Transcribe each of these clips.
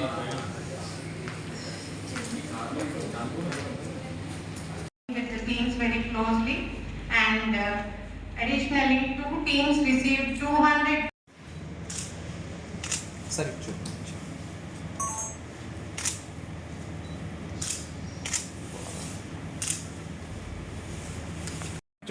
With the teams very closely and uh, additionally two teams received 200 Sorry, two.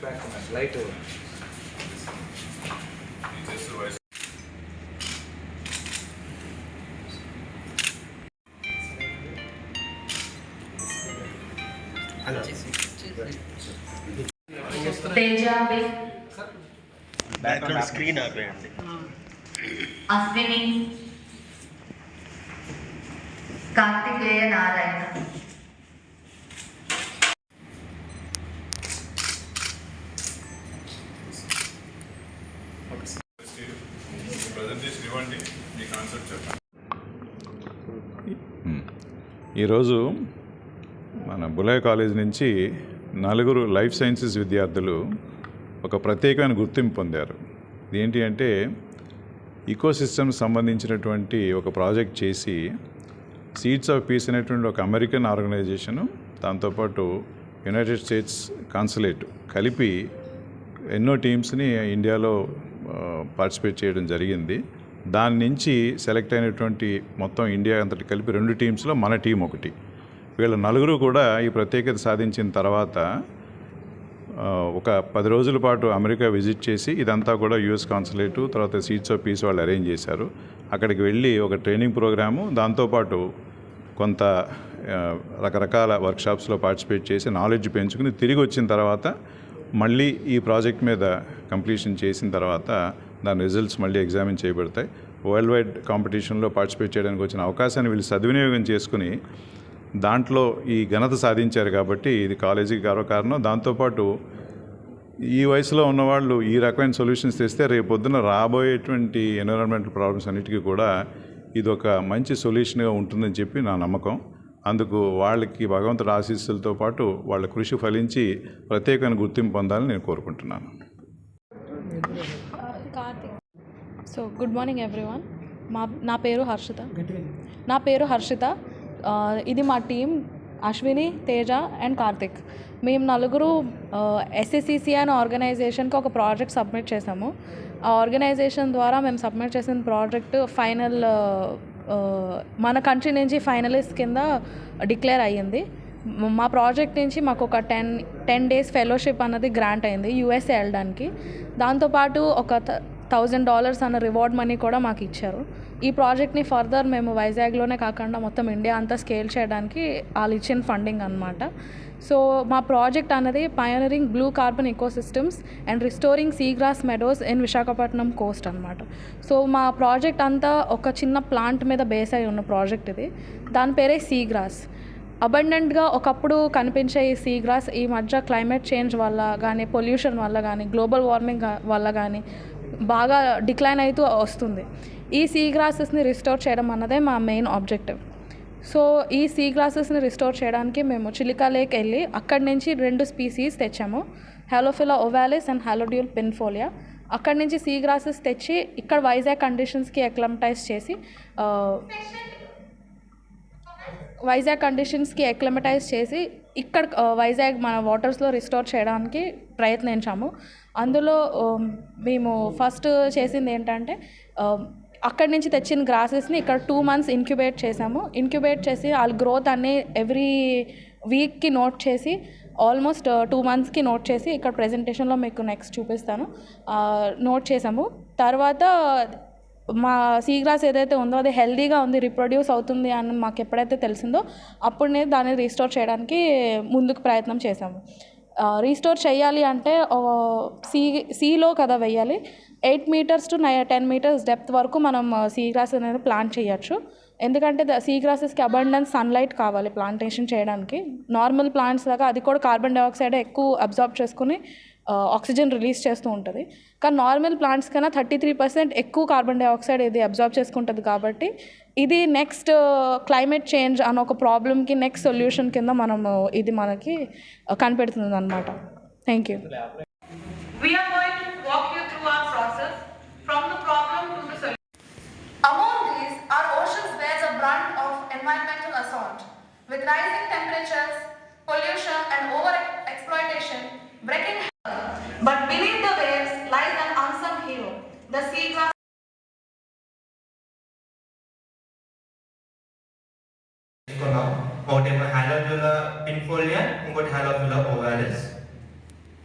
Back to match. తేజాబి background screen ఆపేయండి. Ashwini. Karthikeya Narayana. Presentation ఇవ్వండి. మీ concept చెప్పండి. ఈరోజు మన బులే college నుంచి నలుగురు లైఫ్ సైన్సెస్ విద్యార్థులు ఒక ప్రత్యేకమైన గుర్తింపు పొందారు. ఏంటి అంటే ఈకోసిస్టమ్ సంబంధించినటువంటి ఒక ప్రాజెక్ట్ చేసి సీడ్స్ ఆఫ్ పీస్ అనేటువంటి ఒక అమెరికన్ ఆర్గనైజేషను దాంతోపాటు యునైటెడ్ స్టేట్స్ కాన్సులేట్ కలిపి ఎన్నో టీమ్స్ని ఇండియాలో పార్టిసిపేట్ చేయడం జరిగింది. దాని నుంచి సెలెక్ట్ అయినటువంటి మొత్తం ఇండియా అంతటి కలిపి రెండు టీమ్స్లో మన టీం ఒకటి. వీళ్ళ నలుగురు కూడా ఈ ప్రత్యేకత సాధించిన తర్వాత ఒక పది రోజుల పాటు అమెరికా విజిట్ చేసి ఇదంతా కూడా యుఎస్ కాన్సులేటు తర్వాత సీట్స్ ఆఫ్ పీస్ వాళ్ళు అరేంజ్ చేశారు. అక్కడికి వెళ్ళి ఒక ట్రైనింగ్ ప్రోగ్రాము దాంతోపాటు కొంత రకరకాల వర్క్షాప్స్లో పార్టిసిపేట్ చేసి నాలెడ్జ్ పెంచుకుని తిరిగి వచ్చిన తర్వాత మళ్ళీ ఈ ప్రాజెక్ట్ మీద కంప్లీషన్ చేసిన తర్వాత దాని రిజల్ట్స్ మళ్ళీ ఎగ్జామిన్ చేయబడతాయి. వరల్డ్ వైడ్ కాంపిటీషన్లో పార్టిసిపేట్ చేయడానికి వచ్చిన అవకాశాన్ని వీళ్ళు సద్వినియోగం చేసుకుని దాంట్లో ఈ ఘనత సాధించారు కాబట్టి ఇది కాలేజీకి గర్వకారణం దాంతోపాటు ఈ వయసులో ఉన్నవాళ్ళు ఈ రకమైన సొల్యూషన్స్ తెస్తే రేపు పొద్దున రాబోయేటువంటి ఎన్విరాన్మెంటల్ ప్రాబ్లమ్స్ అన్నిటికీ కూడా ఇది ఒక మంచి సొల్యూషన్గా ఉంటుందని చెప్పి నా నమ్మకం. అందుకు వాళ్ళకి భగవంతుడి ఆశీస్సులతో పాటు వాళ్ళ కృషి ఫలించి ప్రత్యేకమైన గుర్తింపు పొందాలని నేను కోరుకుంటున్నాను. So good morning everyone. మా నా పేరు హర్షిత. నా పేరు హర్షిత. ఇది మా టీం అశ్విని తేజ అండ్ కార్తిక్. మేము నలుగురు ఎస్ఎస్సిసి అనే ఆర్గనైజేషన్కి ఒక ప్రాజెక్ట్ సబ్మిట్ చేసాము. ఆ ఆర్గనైజేషన్ ద్వారా మేము సబ్మిట్ చేసిన ప్రాజెక్ట్ ఫైనల్ మన కంట్రీ నుంచి ఫైనలిస్ట్ కింద డిక్లేర్ అయ్యింది. మా ప్రాజెక్ట్ నుంచి మాకు ఒక టెన్ టెన్ డేస్ ఫెలోషిప్ అన్నది గ్రాంట్ అయింది యూఎస్ఏ వెళ్ళడానికి. దాంతోపాటు ఒక థౌజండ్ డాలర్స్ అన్న రివార్డ్ మనీ కూడా మాకు ఇచ్చారు. ఈ ప్రాజెక్ట్ని ఫర్దర్ మేము వైజాగ్లోనే కాకుండా మొత్తం ఇండియా అంతా స్కేల్ చేయడానికి వాళ్ళు ఇచ్చిన ఫండింగ్ అనమాట సో మా ప్రాజెక్ట్ అన్నది pioneering blue carbon ecosystems and restoring seagrass meadows in Visakhapatnam coast అనమాట సో మా ప్రాజెక్ట్ అంతా ఒక చిన్న ప్లాంట్ మీద బేస్ అయి ఉన్న ప్రాజెక్ట్ ఇది. దాని పేరే సీగ్రాస్ అబండెంట్గా ఒకప్పుడు కనిపించే ఈ సీ గ్రాస్ ఈ మధ్య క్లైమేట్ చేంజ్ వల్ల కానీ పొల్యూషన్ వల్ల కానీ గ్లోబల్ వార్మింగ్ వల్ల కానీ బాగా డిక్లైన్ అవుతూ వస్తుంది. ఈ సీ గ్రాసెస్ని రిస్టోర్ చేయడం అన్నదే మా మెయిన్ ఆబ్జెక్టివ్. సో ఈ సీ గ్లాసెస్ని రిస్టోర్ చేయడానికి మేము చిలికా లేక్ వెళ్ళి అక్కడి నుంచి రెండు స్పీసీస్ తెచ్చాము. హాలోఫిలా ఓవాలిస్ అండ్ హాలోడ్యూల్ పెన్ఫోలియా అక్కడి నుంచి సీ గ్రాసెస్ తెచ్చి ఇక్కడ వైజాగ్ కండిషన్స్కి ఎక్లమటైజ్ చేసి వైజాగ్ కండిషన్స్కి ఎక్లమటైజ్ చేసి ఇక్కడ వైజాగ్ మన వాటర్స్లో రిస్టోర్ చేయడానికి ప్రయత్నించాము. అందులో మేము ఫస్ట్ చేసింది ఏంటంటే అక్కడి నుంచి తెచ్చిన గ్రాసెస్ని ఇక్కడ టూ మంత్స్ ఇంక్యుబేట్ చేసాము. ఇంక్యుబేట్ చేసి వాళ్ళ గ్రోత్ అన్ని ఎవ్రీ వీక్కి నోట్ చేసి ఆల్మోస్ట్ టూ మంత్స్కి నోట్ చేసి ఇక్కడ ప్రెజెంటేషన్లో మీకు నెక్స్ట్ చూపిస్తాను. నోట్ చేసాము. తర్వాత మా సీ గ్రాస్ ఏదైతే ఉందో అది హెల్దీగా ఉంది రిప్రొడ్యూస్ అవుతుంది అని మాకు ఎప్పుడైతే తెలిసిందో అప్పుడే దాన్ని రీస్టోర్ చేయడానికి ముందుకు ప్రయత్నం చేసాము. రీస్టోర్ చేయాలి అంటే సీ సీలో కదా వెయ్యాలి. Eight metres to nine ten metres depth వరకు మనం సీ గ్రాస్ అనేది ప్లాంట్ చేయొచ్చు. ఎందుకంటే సీ గ్రాసెస్కి అబండెన్స్ సన్లైట్ కావాలి ప్లాంటేషన్ చేయడానికి. నార్మల్ ప్లాంట్స్ లాగా అది కూడా కార్బన్ డైఆక్సైడ్ ఎక్కువ అబ్జార్బ్ చేసుకుని ఆక్సిజన్ రిలీజ్ చేస్తూ ఉంటుంది. కానీ నార్మల్ ప్లాంట్స్ కన్నా థర్టీ త్రీ పర్సెంట్ ఎక్కువ కార్బన్ డైఆక్సైడ్ ఇది అబ్జర్వ్ చేసుకుంటుంది కాబట్టి ఇది నెక్స్ట్ క్లైమేట్ చేంజ్ అనే ఒక ప్రాబ్లమ్కి నెక్స్ట్ సొల్యూషన్ కింద మనం ఇది మనకి కనిపెడుతుంది అనమాట thank you But beneath the waves lies an unsung hero, the seagrass. తీసుకున్నాం ఒకటేమో హాలోజులా పిన్ఫోలియా ఇంకోటి హాలోజులా ఓవాలిస్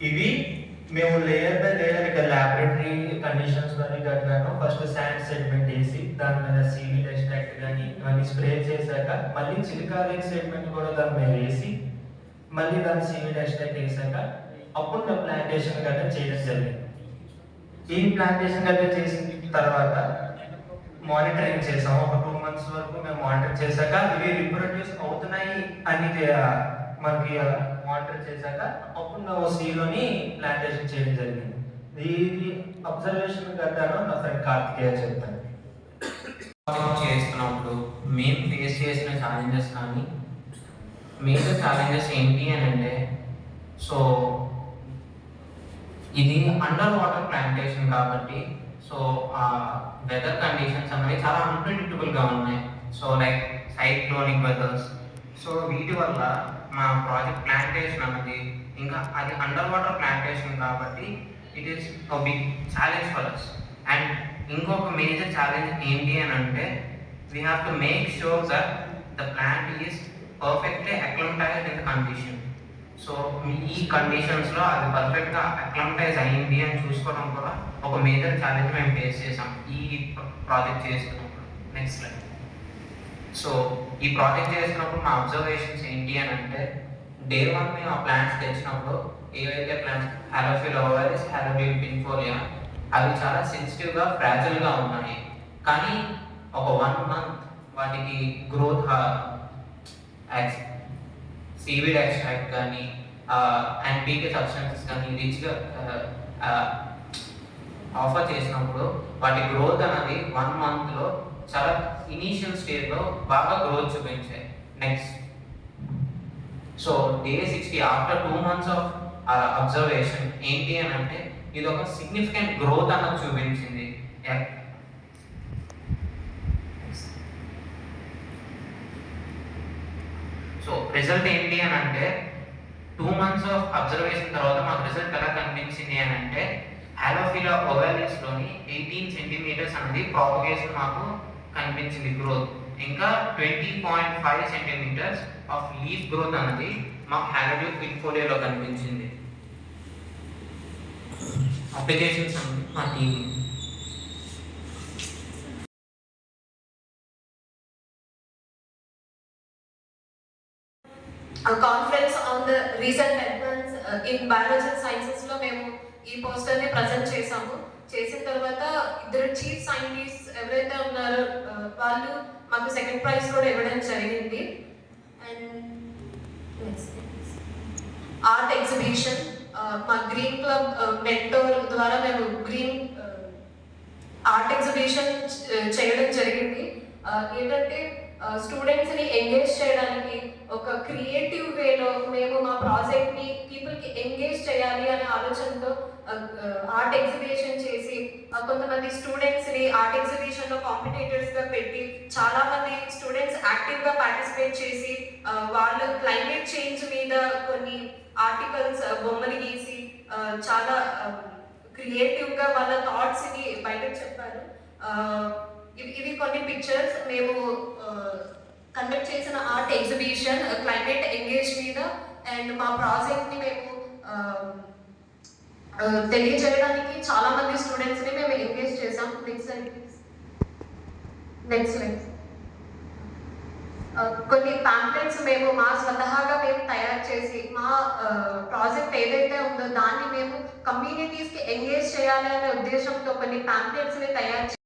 ఇవి మేము లేయర్ బై లేయర్ ఇక్కడ ల్యాబొరేటరీ కండిషన్స్ కానీ కట్టినాను ఫస్ట్ శాండ్ సెగ్మెంట్ వేసి దాని మీద సీవీడ్ ఎక్స్ట్రాక్ట్ కానీ ఇవన్నీ స్ప్రే చేశాక మళ్ళీ సిలికాలిక్ సెగ్మెంట్ కూడా దాని మీద వేసి మళ్ళీ దాని సీవీడ్ ఎక్స్ట్రాక్ట్ వేసాక అప్పుడు ప్లాంటేషన్ గట్రా చేయడం జరిగింది. ఈ ప్లాంటేషన్ గట్రా చేసిన తర్వాత మానిటరింగ్ చేసాం. ఒక టూ మంత్స్ వరకు మేము మానిటర్ చేశాక ఇవి రిప్రొడ్యూస్ అవుతున్నాయి అని మనకి మానిటర్ చేశాక అప్పుడు నా సీలోని ప్లాంటేషన్ చేయడం జరిగింది. ఇది అబ్జర్వేషన్ కట్టాను నా ఫ్రెండ్ కార్తికేయ చెప్తాను చేస్తున్నప్పుడు మేము ఫేస్ చేసిన ఛాలెంజెస్ కానీ మేజర్ ఛాలెంజెస్ ఏంటి అని అంటే సో ఇది అండర్ వాటర్ ప్లాంటేషన్ కాబట్టి సో ఆ వెదర్ కండిషన్స్ అనేవి చాలా అన్ప్రిడిక్టబుల్గా ఉన్నాయి. So like cyclonic weathers so వీటి వల్ల మా ప్రాజెక్ట్ ప్లాంటేషన్ అన్నది ఇంకా అది అండర్ వాటర్ ప్లాంటేషన్ కాబట్టి it is big challenge for us and ఇంకొక మేజర్ ఛాలెంజ్ ఏంటి అని అంటే we have to make sure that the plant is perfectly acclimatized in the condition so ఈ కండిషన్స్లో అది పర్ఫెక్ట్గా అక్లమటైజ్ అయింది అని చూసుకోవడం కూడా ఒక మేజర్ ఛాలెంజ్ మేము ఫేస్ చేసాం ఈ ప్రాజెక్ట్ చేస్తున్నప్పుడు. నెక్స్ట్ స్లైడ్ సో ఈ ప్రాజెక్ట్ చేస్తున్నప్పుడు మా అబ్జర్వేషన్స్ ఏంటి అని అంటే డే వన్ మేము ఆ ప్లాంట్స్ తెచ్చినప్పుడు ఏవైతే ప్లాంట్స్ హాలోఫిల్ ఓవరిస్ హాలోఫిల్ పిన్ఫోలియా అవి చాలా సెన్సిటివ్గా ఫ్రాజిల్గా ఉన్నాయి. కానీ ఒక వన్ మంత్ వాటికి గ్రోత్ సీవీడ్ ఎక్స్ట్రాక్ట్ కానీ అండ్ పీకే సబ్స్టెన్సెస్ కానీ రిచ్గా ఆఫర్ చేసినప్పుడు వాటి గ్రోత్ అనేది వన్ మంత్లో చాలా ఇనీషియల్ స్టేజ్లో బాగా గ్రోత్ చూపించాయి. Next so day sixty after two months of observation ఏంటి అని అంటే ఇది ఒక సిగ్నిఫికెంట్ గ్రోత్ అన్నది చూపించింది సో రిజల్ట్ ఏంటి అని అంటే టూ మంత్స్ ఆఫ్ అబ్జర్వేషన్ తర్వాత మాకు రిజల్ట్ ఎలా కనిపించింది అని అంటే ఆలోఫిలా ఓవాలిస్లోని ఎయిటీన్ సెంటీమీటర్స్ అనేది ప్రాపగేషన్ మాకు కనిపించింది గ్రోత్ ఇంకా twenty point five centimetres of leaf growth అనేది మాకు హాలోడియో ఫిల్ఫోలియోలో కనిపించింది. అప్లికేషన్స్ అనేది మా team conference on the recent developments in biology సైన్సెస్లో మేము ఈ పోస్టర్ని ప్రజెంట్ చేసాము చేసిన తర్వాత ఇద్దరు చీఫ్ సైంటిస్ట్ ఎవరైతే ఉన్నారో uh, వాళ్ళు మాకు సెకండ్ ప్రైజ్ కూడా ఇవ్వడం జరిగింది. అండ్ ఆర్ట్ ఎగ్జిబిషన్ మా గ్రీన్ క్లబ్ మెంటోర్ ద్వారా మేము గ్రీన్ ఆర్ట్ ఎగ్జిబిషన్ చేయడం జరిగింది. Uh, ఏంటంటే స్టూడెంట్స్ని ఎంగేజ్ చేయడానికి ఒక క్రియేటివ్ వేలో మేము మా ప్రాజెక్ట్ని పీపుల్కి ఎంగేజ్ చేయాలి అనే ఆలోచనతో ఆర్ట్ ఎగ్జిబిషన్ చేసి కొంతమంది స్టూడెంట్స్ని ఆర్ట్ ఎగ్జిబిషన్లో కాంపిటేటర్స్గా పెట్టి చాలా మంది స్టూడెంట్స్ యాక్టివ్గా పార్టిసిపేట్ చేసి వాళ్ళు క్లైమేట్ చేంజ్ మీద కొన్ని ఆర్టికల్స్ బొమ్మలు గీసి చాలా క్రియేటివ్గా వాళ్ళ థాట్స్ని బయటకు చెప్పారు. ఆ, ఇవి ఇవి కొన్ని పిక్చర్స్ మేము కండక్ట్ చేసిన ఆర్ట్ ఎగ్జిబిషన్ క్లైమేట్ ఎంగేజ్ మీద అండ్ మా ప్రాజెక్ట్ని మేము తెలియజేయడానికి చాలా మంది స్టూడెంట్స్ని మేము ఎంగేజ్ చేసాం నెక్స్ట్ స్లైడ్ నెక్స్ట్ కొన్ని ప్యాంప్లెట్స్ మేము మా స్వతహాగా మేము తయారు చేసి మా ప్రాజెక్ట్ ఏదైతే ఉందో దాన్ని మేము కమ్యూనిటీస్కి ఎంగేజ్ చేయాలి అనే ఉద్దేశంతో కొన్ని ప్యాంప్లెట్స్ని తయారు